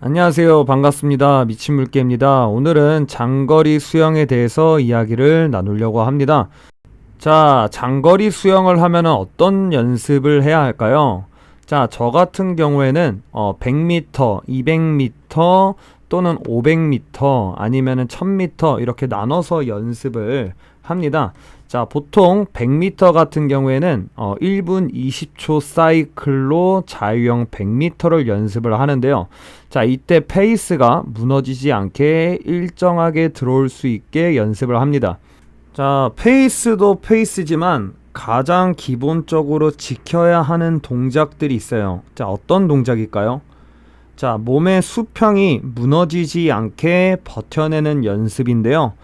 안녕하세요. 반갑습니다. 미친 물개입니다. 오늘은 장거리 수영에 대해서 이야기를 나누려고 합니다. 자, 장거리 수영을 하면 어떤 연습을 해야 할까요? 자, 저 같은 경우에는 어, 100m, 200m 또는 500m 아니면은 1000m 이렇게 나눠서 연습을 합니다. 자, 보통 100m 같은 경우에는 어, 1분 20초 사이클로 자유형 100m를 연습을 하는데요. 자, 이때 페이스가 무너지지 않게 일정하게 들어올 수 있게 연습을 합니다. 자, 페이스도 페이스지만 가장 기본적으로 지켜야 하는 동작들이 있어요. 자, 어떤 동작일까요? 자, 몸의 수평이 무너지지 않게 버텨내는 연습인데요.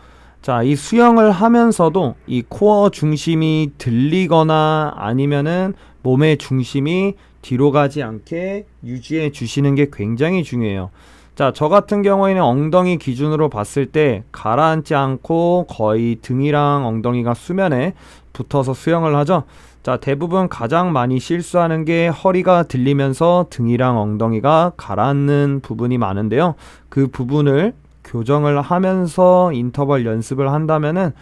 자, 이 수영을 하면서도 이 코어 중심이 들리거나 아니면은 몸의 중심이 뒤로 가지 않게 유지해 주시는 게 굉장히 중요해요. 자, 저 같은 경우에는 엉덩이 기준으로 봤을 때 가라앉지 않고 거의 등이랑 엉덩이가 수면에 붙어서 수영을 하죠. 자, 대부분 가장 많이 실수하는 게 허리가 들리면서 등이랑 엉덩이가 가라앉는 부분이 많은데요. 그 부분을 교정을 하면서 인터벌 연습을 한다면은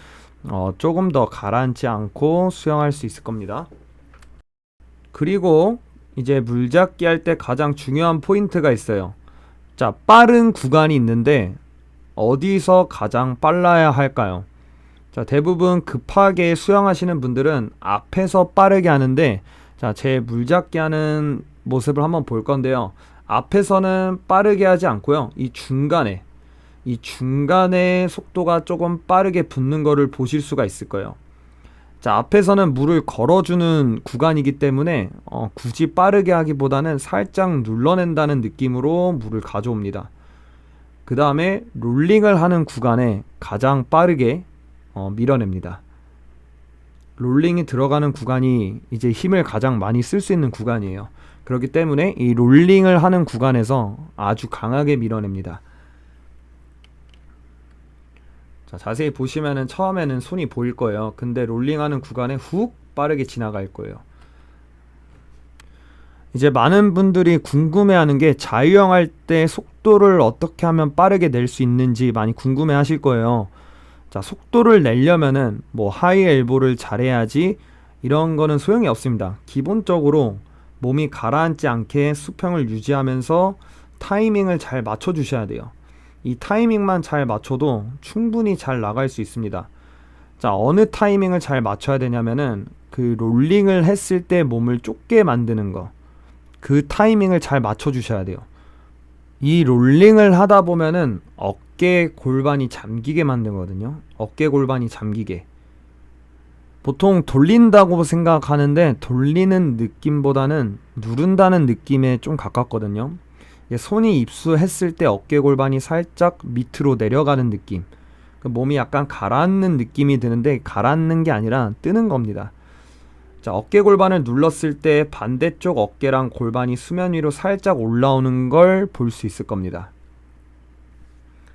어, 조금 더 가라앉지 않고 수영할 수 있을 겁니다. 그리고 이제 물잡기 할 때 가장 중요한 포인트가 있어요. 자, 빠른 구간이 있는데 어디서 가장 빨라야 할까요? 자, 대부분 급하게 수영하시는 분들은 앞에서 빠르게 하는데 자, 제 물잡기 하는 모습을 한번 볼 건데요. 앞에서는 빠르게 하지 않고요. 이 중간에 이 중간에 속도가 조금 빠르게 붙는 거를 보실 수가 있을 거예요. 자, 앞에서는 물을 걸어주는 구간이기 때문에 어, 굳이 빠르게 하기보다는 살짝 눌러낸다는 느낌으로 물을 가져옵니다. 그 다음에 롤링을 하는 구간에 가장 빠르게 어, 밀어냅니다. 롤링이 들어가는 구간이 이제 힘을 가장 많이 쓸 수 있는 구간이에요. 그렇기 때문에 이 롤링을 하는 구간에서 아주 강하게 밀어냅니다. 자, 자세히 보시면은 처음에는 손이 보일 거예요. 근데 롤링하는 구간에 훅 빠르게 지나갈 거예요. 이제 많은 분들이 궁금해하는 게 자유형 할 때 속도를 어떻게 하면 빠르게 낼 수 있는지 많이 궁금해 하실 거예요. 자, 속도를 내려면은 뭐 하이 엘보를 잘해야지 이런 거는 소용이 없습니다. 기본적으로 몸이 가라앉지 않게 수평을 유지하면서 타이밍을 잘 맞춰 주셔야 돼요. 이 타이밍만 잘 맞춰도 충분히 잘 나갈 수 있습니다. 자, 어느 타이밍을 잘 맞춰야 되냐면은 그 롤링을 했을 때 몸을 좁게 만드는 거. 그 타이밍을 잘 맞춰 주셔야 돼요. 이 롤링을 하다 보면은 어깨 골반이 잠기게 만들거든요. 어깨 골반이 잠기게. 보통 돌린다고 생각하는데 돌리는 느낌보다는 누른다는 느낌에 좀 가깝거든요. 손이 입수했을 때 어깨 골반이 살짝 밑으로 내려가는 느낌. 그 몸이 약간 가라앉는 느낌이 드는데 가라앉는 게 아니라 뜨는 겁니다. 자, 어깨 골반을 눌렀을 때 반대쪽 어깨랑 골반이 수면 위로 살짝 올라오는 걸 볼 수 있을 겁니다.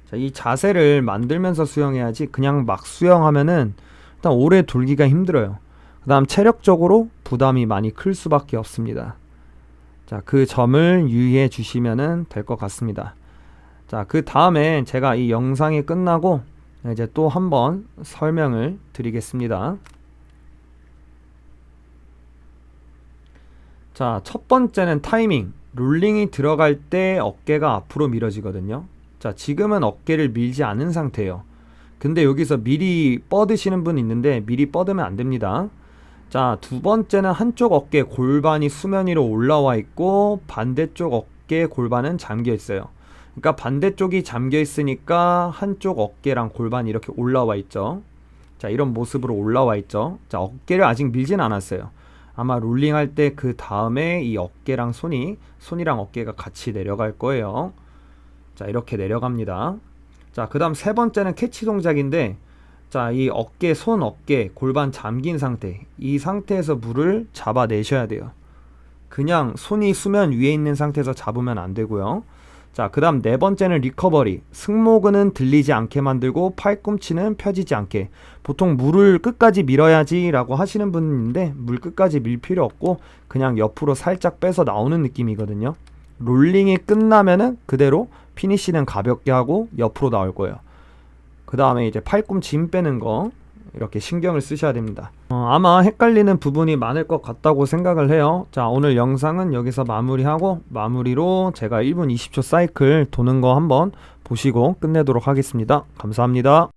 자, 이 자세를 만들면서 수영해야지 그냥 막 수영하면은 일단 오래 돌기가 힘들어요. 그 다음 체력적으로 부담이 많이 클 수밖에 없습니다. 자, 그 점을 유의해 주시면 될 것 같습니다. 자, 그 다음에 제가 이 영상이 끝나고 이제 또 한번 설명을 드리겠습니다. 자, 첫 번째는 타이밍. 롤링이 들어갈 때 어깨가 앞으로 밀어지거든요. 자, 지금은 어깨를 밀지 않은 상태예요. 근데 여기서 미리 뻗으시는 분 있는데 미리 뻗으면 안 됩니다. 자, 두 번째는 한쪽 어깨 골반이 수면 위로 올라와 있고 반대쪽 어깨 골반은 잠겨 있어요. 그러니까 반대쪽이 잠겨 있으니까 한쪽 어깨랑 골반이 이렇게 올라와 있죠. 자, 이런 모습으로 올라와 있죠. 자, 어깨를 아직 밀진 않았어요. 아마 롤링 할 때 그 다음에 이 어깨랑 손이 손이랑 어깨가 같이 내려갈 거예요. 자, 이렇게 내려갑니다. 자, 그다음 세 번째는 캐치 동작인데 자, 이 어깨, 손, 어깨, 골반 잠긴 상태. 이 상태에서 물을 잡아내셔야 돼요. 그냥 손이 수면 위에 있는 상태에서 잡으면 안 되고요. 자, 그 다음 네 번째는 리커버리. 승모근은 들리지 않게 만들고 팔꿈치는 펴지지 않게. 보통 물을 끝까지 밀어야지 라고 하시는 분인데 물 끝까지 밀 필요 없고 그냥 옆으로 살짝 빼서 나오는 느낌이거든요. 롤링이 끝나면은 그대로 피니쉬는 가볍게 하고 옆으로 나올 거예요. 그 다음에 이제 팔꿈치 힘 빼는 거 이렇게 신경을 쓰셔야 됩니다. 어, 아마 헷갈리는 부분이 많을 것 같다고 생각을 해요. 자, 오늘 영상은 여기서 마무리하고 마무리로 제가 1분 20초 사이클 도는 거 한번 보시고 끝내도록 하겠습니다. 감사합니다.